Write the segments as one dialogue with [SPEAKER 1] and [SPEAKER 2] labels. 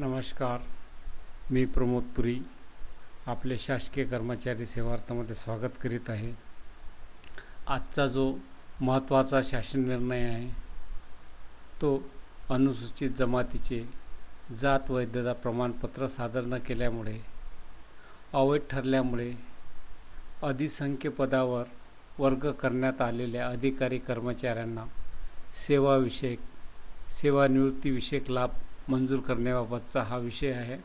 [SPEAKER 1] नमस्कार. मी प्रमोद पुरी आपले शासकीय कर्मचारी सेवार्थामध्ये स्वागत करीत आहे. आजचा जो महत्त्वाचा शासन निर्णय आहे तो अनुसूचित जमातीचे जात वैधता प्रमाणपत्र सादर न केल्यामुळे अवैध ठरल्यामुळे अधिसंख्य पदावर वर्ग करण्यात आलेल्या अधिकारी कर्मचाऱ्यांना सेवाविषयक सेवानिवृत्तीविषयक लाभ मंजूर करण्याबाबतचा हा विषय आहे.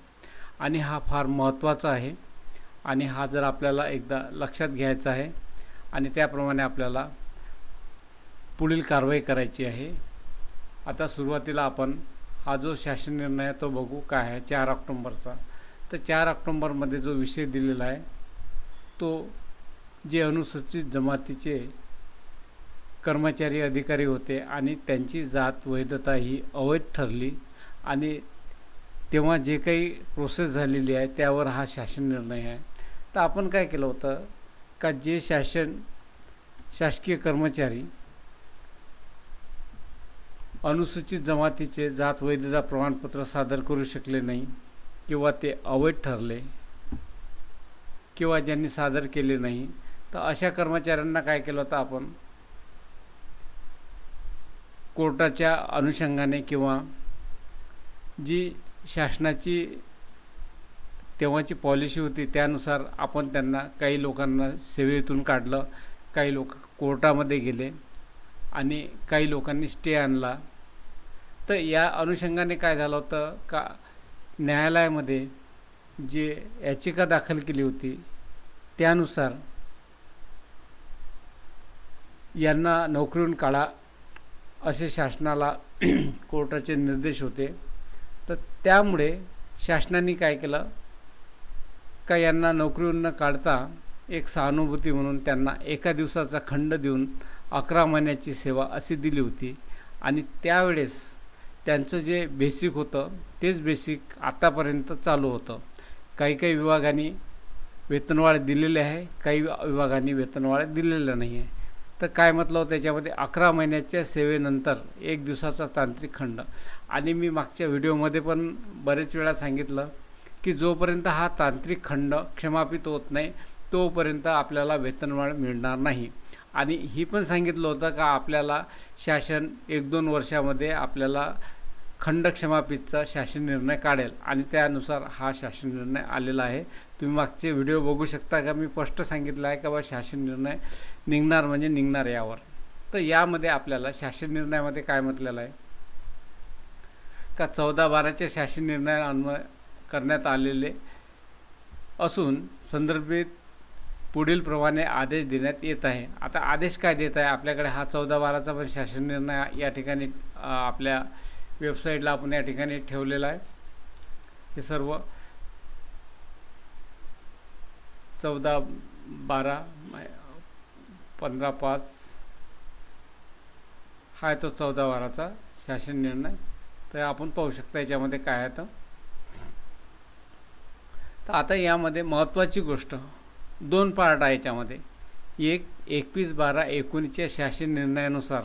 [SPEAKER 1] आणि हा फार महत्त्वाचा आहे. आणि हा जर आपल्याला एकदा लक्षात घ्यायचा आहे आणि त्याप्रमाणे आपल्याला पुढील कारवाई करायची आहे. आता सुरुवातीला आपण हा जो शासन निर्णय आहे तो बघू काय आहे. चार ऑक्टोंबरचा. तर चार ऑक्टोंबरमध्ये जो विषय दिलेला आहे तो जे अनुसूचित जमातीचे कर्मचारी अधिकारी होते आणि त्यांची जात वैधता ही अवैध ठरली आणि तेव्हा जे काही प्रोसेस झालेली आहे त्यावर हा शासन निर्णय आहे. तर आपण काय केलं होतं का जे शासन शासकीय कर्मचारी अनुसूचित जमातीचे जात वैधता प्रमाणपत्र सादर करू शकले नाही किंवा ते अवैध ठरले किंवा ज्यांनी सादर केले नाही तर अशा कर्मचाऱ्यांना काय केलं होतं आपण? कोर्टाच्या अनुषंगाने किंवा जी शासनाची तेव्हाची पॉलिसी होती त्यानुसार आपण त्यांना काही लोकांना सेवेतून काढलं काही लोक कोर्टामध्ये गेले आणि काही लोकांनी स्टे आणला. तर या अनुषंगाने काय झालं होतं का न्यायालयामध्ये जे याचिका दाखल केली होती त्यानुसार यांना नोकरीहून काढा असे शासनाला कोर्टाचे निर्देश होते. तर त्यामुळे शासनाने काय केलं? का यांना नोकरीवरून न काढता एक सहानुभूती म्हणून त्यांना एका दिवसाचा खंड देऊन अकरा महिन्याची सेवा अशी दिली होती. आणि त्यावेळेस त्यांचं जे बेसिक होतं तेच बेसिक आतापर्यंत चालू होतं. काही काही विभागांनी वेतनवाढ दिलेले आहे काही विभागांनी वेतनवाढ दिलेलं नाही आहे. तर काय म्हटलं होतं त्याच्यामध्ये? अकरा महिन्याच्या सेवेनंतर एक दिवसाचा तांत्रिक खंड. आणि मी मागच्या व्हिडिओमध्ये पण बरेच वेळा सांगितलं की जोपर्यंत हा तांत्रिक खंड क्षमापित होत नाही तोपर्यंत आपल्याला वेतनवाढ मिळणार नाही. आणि ही पण सांगितलं होतं का आपल्याला शासन एक दोन वर्षामध्ये आपल्याला खंड क्षमापितचा शासन निर्णय काढेल आणि त्यानुसार हा शासन निर्णय आलेला आहे. तुम्ही मागचे व्हिडिओ बघू शकता का? मी स्पष्ट सांगितलं आहे का बा शासन निर्णय निघणार म्हणजे निघणार यावर. तर यामध्ये आपल्याला शासन निर्णयामध्ये काय म्हटलेलं आहे? का चौदा बाराच्या शासन निर्णय अन्वय करण्यात आलेले असून संदर्भित पुढील प्रमाणे आदेश देण्यात येत आहे. आता आदेश काय देत आहे? आपल्याकडे हा चौदा बाराचा पण शासन निर्णय या ठिकाणी आपल्या वेबसाईटला आपण या ठिकाणी ठेवलेला आहे. हे सर्व चौदा बारा पंधरा पाच हा आहे तो चौदा बाराचा शासन निर्णय तर आपण पाहू शकता याच्यामध्ये काय आहे तर. आता यामध्ये महत्त्वाची गोष्ट दोन पार्ट आहे याच्यामध्ये. एक एकवीस बारा एकोणीसच्या शासन निर्णयानुसार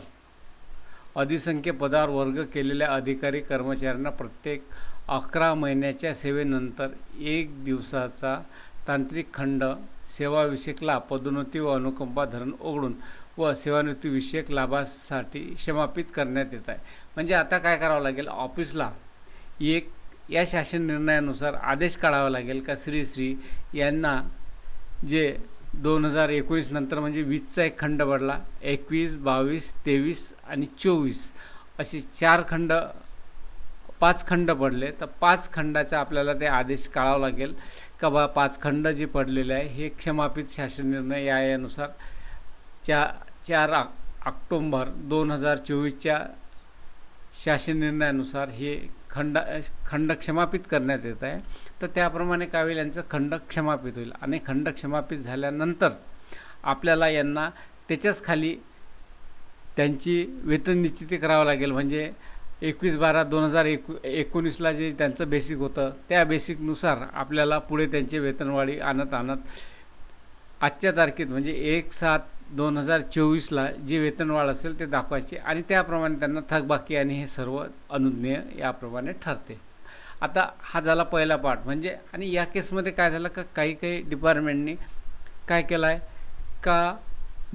[SPEAKER 1] अधिसंख्य पदावर वर्ग केलेल्या अधिकारी कर्मचाऱ्यांना प्रत्येक अकरा महिन्याच्या सेवेनंतर एक दिवसाचा तांत्रिक खंड सेवाविषयक लाभ पदोन्नती व अनुकंपा धरण ओघडून व सेवानिवृत्तीविषयक लाभासाठी क्षमापित करण्यात येत आहे. म्हणजे आता काय करावं लागेल? ऑफिसला एक या शासन निर्णयानुसार आदेश काढावा लागेल का? श्री श्री यांना जे दोन हजार एकोणीस नंतर म्हणजे वीसचा एक खंड पडला एकवीस बावीस तेवीस आणि चोवीस असे चार खंड पाच खंड पडले. तर पाच खंडाचा आपल्याला ते आदेश काढावा लागेल. का बा पाच खंड जे पडलेले आहे हे क्षमापित शासन निर्णय या यानुसार चा चार ऑक्टोंबर दोन हजार चोवीसच्या शासन निर्णयानुसार हे खंड खंड क्षमापित करण्यात येत आहे. तर त्याप्रमाणे कावेल यांचं खंड क्षमापित होईल. आणि खंड क्षमापित झाल्यानंतर आपल्याला यांना त्याच्याच खाली त्यांची वेतन निश्चिती करावं लागेल. म्हणजे एकवीस बारा दोन हजार एकू एकोणीसला जे त्यांचं बेसिक होतं त्या बेसिकनुसार आपल्याला पुढे त्यांचे वेतनवाढी आणत आणत आजच्या तारखेत म्हणजे एक सात दोन हजार चोवीसला जी वेतनवाढ असेल ते दाखवायचे आणि त्याप्रमाणे त्यांना थकबाकी आणि हे सर्व अनुज्ञेय याप्रमाणे ठरते. आता हा झाला पहिला पार्ट म्हणजे आणि या केसमध्ये काय झालं का काही काही डिपार्टमेंटनी काय केलं आहे का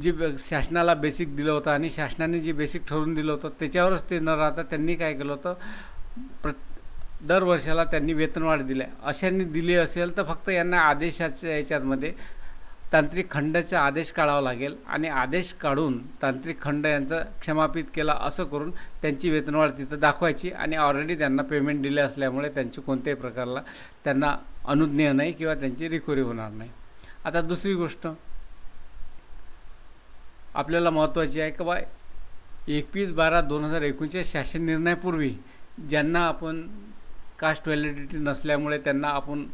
[SPEAKER 1] जी शासनाला बेसिक दिलं होतं आणि शासनाने जे बेसिक ठरवून दिलं होतं त्याच्यावरच ते न राहता त्यांनी काय केलं होतं? प्र दर वर्षाला त्यांनी वेतनवाढ दिल्या अशांनी दिली असेल तर फक्त यांना आदेशाच्या याच्यामध्ये तांत्रिक खंडाचा आदेश काढावा लागेल आणि आदेश काढून तांत्रिक खंड यांचं क्षमापित केला असं करून त्यांची वेतनवाढ तिथं दाखवायची आणि ऑलरेडी त्यांना पेमेंट दिले असल्यामुळे त्यांची कोणत्याही प्रकारला त्यांना अनुज्ञेय नाही किंवा त्यांची रिकव्हरी होणार नाही. आता दुसरी गोष्ट आपल्याला महत्त्वाची आहे की बा एकवीस बारा दोन हजार एकोणीसच्या शासन निर्णयापूर्वी ज्यांना आपण कास्ट व्हॅलिडिटी नसल्यामुळे त्यांना आपण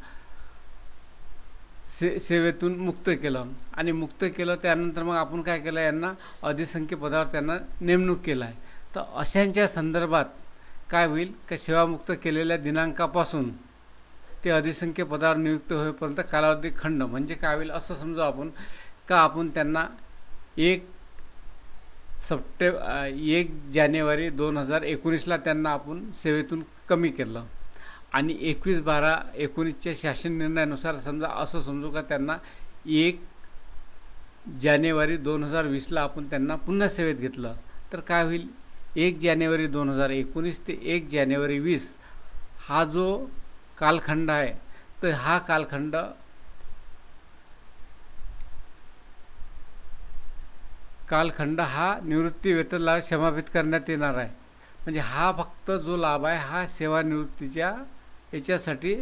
[SPEAKER 1] से सेवेतून मुक्त केलं. आणि मुक्त केलं त्यानंतर मग आपण काय केलं यांना अधिसंख्य पदावर त्यांना नेमणूक केला आहे. तर अशांच्या संदर्भात काय होईल का सेवामुक्त केलेल्या दिनांकापासून ते अधिसंख्य पदावर नियुक्त होईपर्यंत कालावधी खंड म्हणजे काय होईल असं समजू आपण का आपण त्यांना एक सप्टे एक जानेवारी दोन हजार एकोणीसला त्यांना आपण सेवेतून कमी केलं. आणि एकवीस बारा एकोणीसच्या शासन निर्णयानुसार समजा असं समजू का त्यांना एक जानेवारी दोन हजार वीसला आपण त्यांना पुन्हा सेवेत घेतलं तर काय होईल? एक जानेवारी दोन हजार एकोणीस ते एक जानेवारी वीस हा जो कालखंड आहे तर हा कालखंड कालखंड हा निवृत्ती वेतनला क्षमापित करण्यात येणार आहे. म्हणजे हा फक्त जो लाभ आहे हा सेवानिवृत्तीच्या याच्यासाठी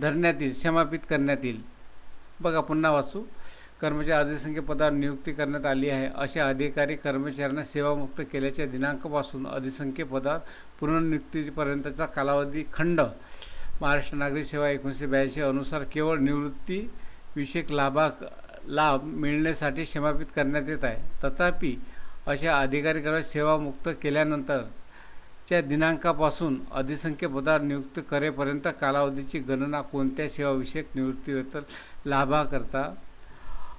[SPEAKER 1] धरण्यात येईल क्षमापित करण्यात येईल. बघा पुन्हा वाचू. कर्मचारी अधिसंख्य पदावर नियुक्ती करण्यात आली आहे. अशा अधिकारी कर्मचाऱ्यांना सेवामुक्त केल्याच्या दिनांकापासून अधिसंख्य पदावर पुनर्नियुक्तीपर्यंतचा कालावधी खंड. महाराष्ट्र नागरिक सेवा एकोणीसशे ब्याऐंशी अनुसार केवळ निवृत्तीविषयक लाभा लाभ मिळण्यासाठी क्षमापित करण्यात येत आहे. तथापि अशा अधिकारी कर्मचारी सेवामुक्त केल्यानंतर च्या दिनांकापासून अधिसंख्य पदार नियुक्त करेपर्यंत कालावधीची गणना कोणत्या सेवाविषयक निवृत्तीवेतन लाभाकरता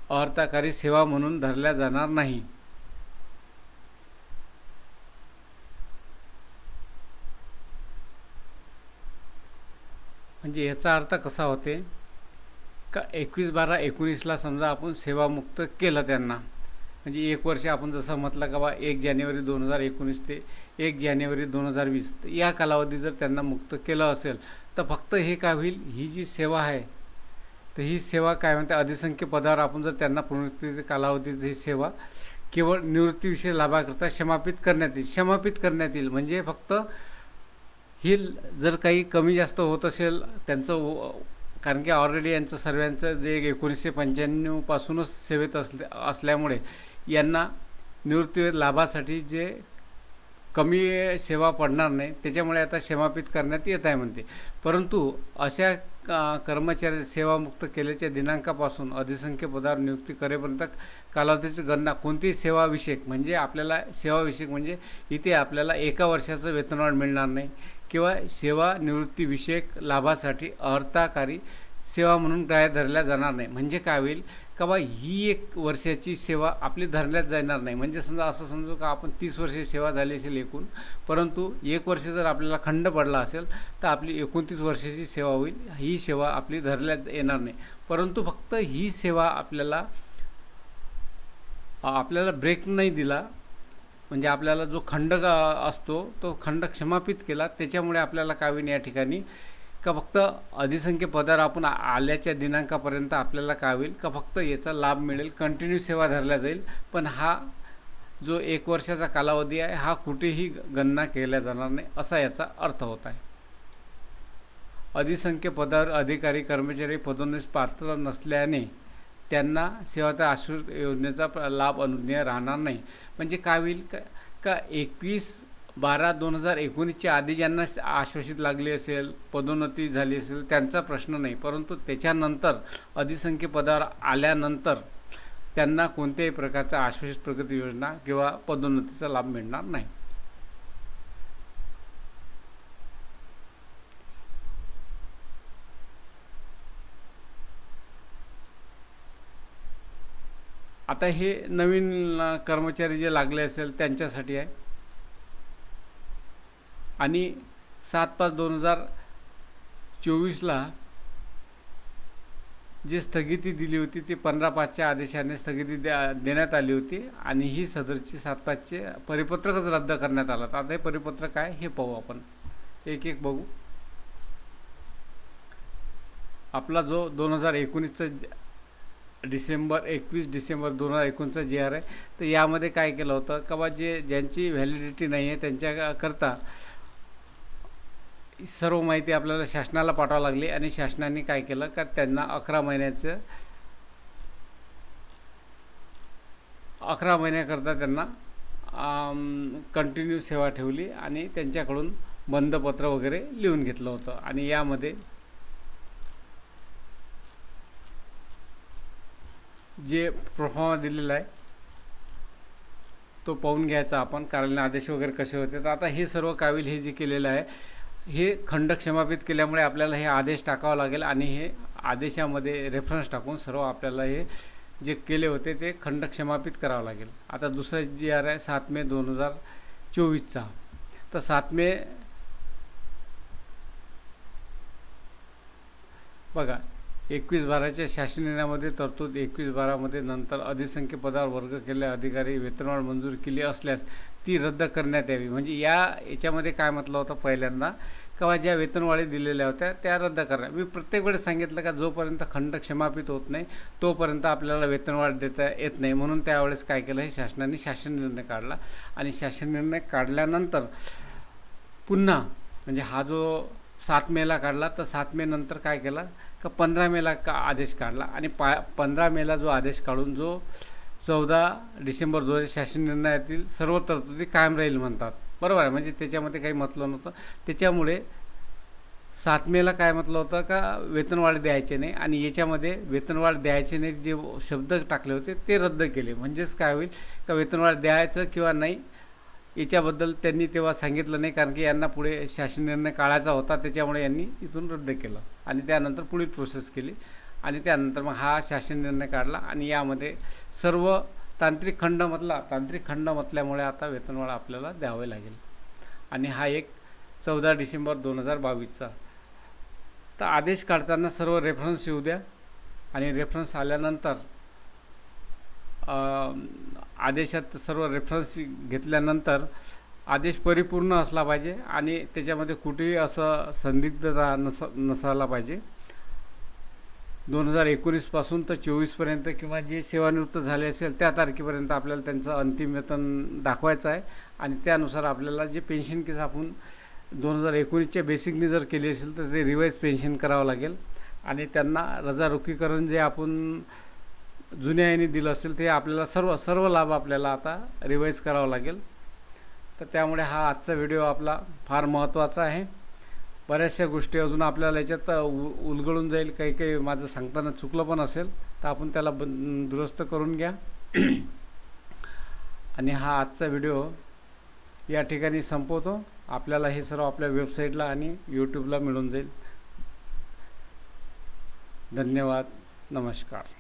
[SPEAKER 1] अर्थकारी सेवा म्हणून धरल्या जाणार नाही? म्हणजे याचा अर्थ कसा होते? का एकवीस बारा एकोणीसला समजा आपण सेवामुक्त केलं त्यांना. म्हणजे एक वर्ष आपण जसं म्हटलं का बा एक जानेवारी दोन हजार एकोणीस ते एक जानेवारी दोन हजार वीस या कालावधी जर त्यांना मुक्त केलं असेल तर फक्त हे काय होईल? ही जी सेवा आहे तर ही सेवा काय म्हणते? अधिसंख्य पदावर आपण जर त्यांना पुनरुत्ती कालावधीत ही सेवा केवळ निवृत्तीविषयी लाभाकरता क्षमापित करण्यात येईल. क्षमापित करण्यात येईल म्हणजे फक्त ही जर काही कमी जास्त होत असेल त्यांचं व- कारण की ऑलरेडी यांचं सर्वांचं जे एकोणीसशे पंच्याण्णवपासूनच सेवेत असले असल्यामुळे यांना निवृत्ती लाभासाठी जे कमी सेवा पडणार नाही त्याच्यामुळे आता क्षमापित करण्यात येत आहे म्हणते. परंतु अशा कर्मचारी सेवामुक्त केल्याच्या दिनांकापासून अधिसंख्य पदावर नियुक्ती करेपर्यंत कालावधीची गणना कोणतीही सेवाविषयक म्हणजे आपल्याला सेवाविषयक म्हणजे इथे आपल्याला एका वर्षाचं वेतनवाढ मिळणार नाही किंवा सेवानिवृत्तीविषयक लाभासाठी अर्थकारी सेवा म्हणून ग्राह्य धरल्या जाणार नाही. म्हणजे काय होईल? का बा ही एक वर्षाची सेवा आपली धरल्यात जाणार नाही. म्हणजे समजा असं समजू का आपण तीस वर्षे सेवा झाली असेल एकूण परंतु एक वर्ष जर आपल्याला खंड पडला असेल तर आपली एकोणतीस वर्षाची सेवा होईल. ही सेवा आपली धरल्यात येणार नाही. परंतु फक्त ही सेवा आपल्याला आपल्याला ब्रेक नाही दिला. म्हणजे आपल्याला जो खंड असतो तो खंड क्षमापित केला. त्याच्यामुळे आपल्याला काय होईल या ठिकाणी? का फक्त अधिसंख्य पदावर आपण आल्याच्या दिनांकापर्यंत आपल्याला काय होईल? का फक्त याचा लाभ मिळेल? कंटिन्यू सेवा धरल्या जाईल. पण हा जो एक वर्षाचा कालावधी आहे हा कुठेही गणना केल्या जाणार नाही असा याचा अर्थ होत आहे. अधिसंख्य पदावर अधिकारी कर्मचारी पदोन्नतीस पात्र नसल्याने त्यांना सेवाचा आश्रित योजनेचा लाभ अनुज्ञेय राहणार नाही. म्हणजे काय होईल? का का एकवीस बारा दोन हजार एकोणीसच्या आधी ज्यांना आश्वासित लागली असेल पदोन्नती झाली असेल त्यांचा प्रश्न नाही. परंतु त्याच्यानंतर अधिसंख्य पदावर आल्यानंतर त्यांना कोणत्याही प्रकारचा आश्वासित प्रगती योजना किंवा पदोन्नतीचा लाभ मिळणार नाही. आता हे नवीन कर्मचारी जे लागले असेल त्यांच्यासाठी आहे. आणि सात पाच दोन हजार चोवीसला जे स्थगिती दिली होती ती पंधरा पाचच्या आदेशाने स्थगिती द्या देण्यात आली होती आणि ही सदरची सात पाचचे परिपत्रकच रद्द करण्यात आलं. तर आता हे परिपत्रक काय? हे पाहू आपण. एक एक बघू. आपला जो दोन हजार एकोणीसचा डिसेंबर एकवीस डिसेंबर दोन हजार एकोणीसचा जे आर आहे तर यामध्ये काय केलं होतं? का बा जे ज्यांची व्हॅलिडिटी नाही आहे त्यांच्याकरता सर्व माहिती आपल्याला शासनाला पाठवावं लागली आणि शासनाने काय केलं का त्यांना अकरा महिन्याचं अकरा महिन्याकरता त्यांना कंटिन्यू सेवा ठेवली आणि त्यांच्याकडून बंदपत्र वगैरे लिहून घेतलं होतं. आणि यामध्ये जे प्रोफॉर्मा दिलेला आहे तो पाहून घ्यायचा आपण कारण आदेश वगैरे कसे होते. तर आता हे सर्व काविल हे जे केलेलं आहे हे खंड क्षमापित केल्यामुळे आपल्याला हे आदेश टाकावं लागेल आणि हे आदेशामध्ये रेफरन्स टाकून सर्व आपल्याला हे जे केले होते ते खंड क्षमापित करावं लागेल. आता दुसरा जी आर आहे सात मे दोन हजार चोवीसचा. तर सात मे बघा एकवीस बाराच्या शासन निर्णयामध्ये तरतूद एकवीस बारामध्ये नंतर अधिसंख्य पदावर वर्ग केलेले अधिकारी वेतनवाढ मंजूर केली असल्यास ती रद्द करण्यात यावी. म्हणजे या याच्यामध्ये काय म्हटलं होतं पहिल्यांदा? किंवा ज्या वेतनवाढी दिलेल्या होत्या त्या रद्द करा मी प्रत्येक वेळेस सांगितलं का जोपर्यंत खंड क्षमापित होत नाही तोपर्यंत आपल्याला वेतनवाढ देता येत नाही. म्हणून त्यावेळेस काय केलं हे शासनाने शासन निर्णय काढला. आणि शासन निर्णय काढल्यानंतर पुन्हा म्हणजे हा जो सात मेला काढला तर सात मे नंतर काय केला का पंधरा मेला का आदेश काढला. आणि पा पंधरा मेला जो आदेश काढून जो चौदा डिसेंबर दोन हजार शासन निर्णयातील सर्व तरतुदी कायम राहील म्हणतात. बरोबर आहे. म्हणजे त्याच्यामध्ये काही म्हटलं नव्हतं. त्याच्यामुळे सात मेला काय म्हटलं होतं का वेतनवाढ द्यायचे नाही आणि याच्यामध्ये वेतनवाढ द्यायचे नाही जे शब्द टाकले होते ते रद्द केले. म्हणजेच काय होईल का वेतनवाढ द्यायचं किंवा नाही याच्याबद्दल त्यांनी तेव्हा सांगितलं नाही कारण की यांना पुढे शासन निर्णय काढायचा होता त्याच्यामुळे यांनी इथून रद्द केलं आणि त्यानंतर पुढील प्रोसेस केली आणि त्यानंतर मग हा शासन निर्णय काढला आणि यामध्ये सर्व तांत्रिक खंड म्हटला तांत्रिक खंड म्हटल्यामुळे आता वेतनवाढ आपल्याला द्यावे लागेल. आणि हा एक चौदा डिसेंबर दोन हजार बावीसचा. तर आदेश काढताना सर्व रेफरन्स येऊ द्या. आणि रेफरन्स आल्यानंतर आदेशात सर्व रेफरन्स घेतल्यानंतर आदेश परिपूर्ण असला पाहिजे आणि त्याच्यामध्ये कुठेही असं संदिग्धता नस नसायला पाहिजे. दोन हजार एकोणीसपासून तर चोवीसपर्यंत किंवा जे सेवानिवृत्त झाले असेल त्या तारखेपर्यंत आपल्याला त्यांचं अंतिम वेतन दाखवायचं आहे. आणि त्यानुसार आपल्याला जे पेन्शन केस आपण दोन हजार एकोणीसच्या बेसिकने जर केली असेल तर ते रिवाईज पेन्शन करावं लागेल. आणि त्यांना रजारोखीकरण जे आपण जुन्या याने दिलं असेल ते आपल्याला सर्व सर्व लाभ आपल्याला आता रिवाईज करावा लागेल. तर त्यामुळे हा आजचा व्हिडिओ आपला फार महत्त्वाचा आहे. बऱ्याचशा गोष्टी अजून आपल्याला याच्यात उ उलगडून जाईल. काही काही माझं सांगताना चुकलं पण असेल तर आपण त्याला ब दुरुस्त करून घ्या. आणि हा आजचा व्हिडिओ या ठिकाणी संपवतो. आपल्याला हे सर्व आपल्या वेबसाईटला आणि यूट्यूबला मिळून जाईल. धन्यवाद. नमस्कार.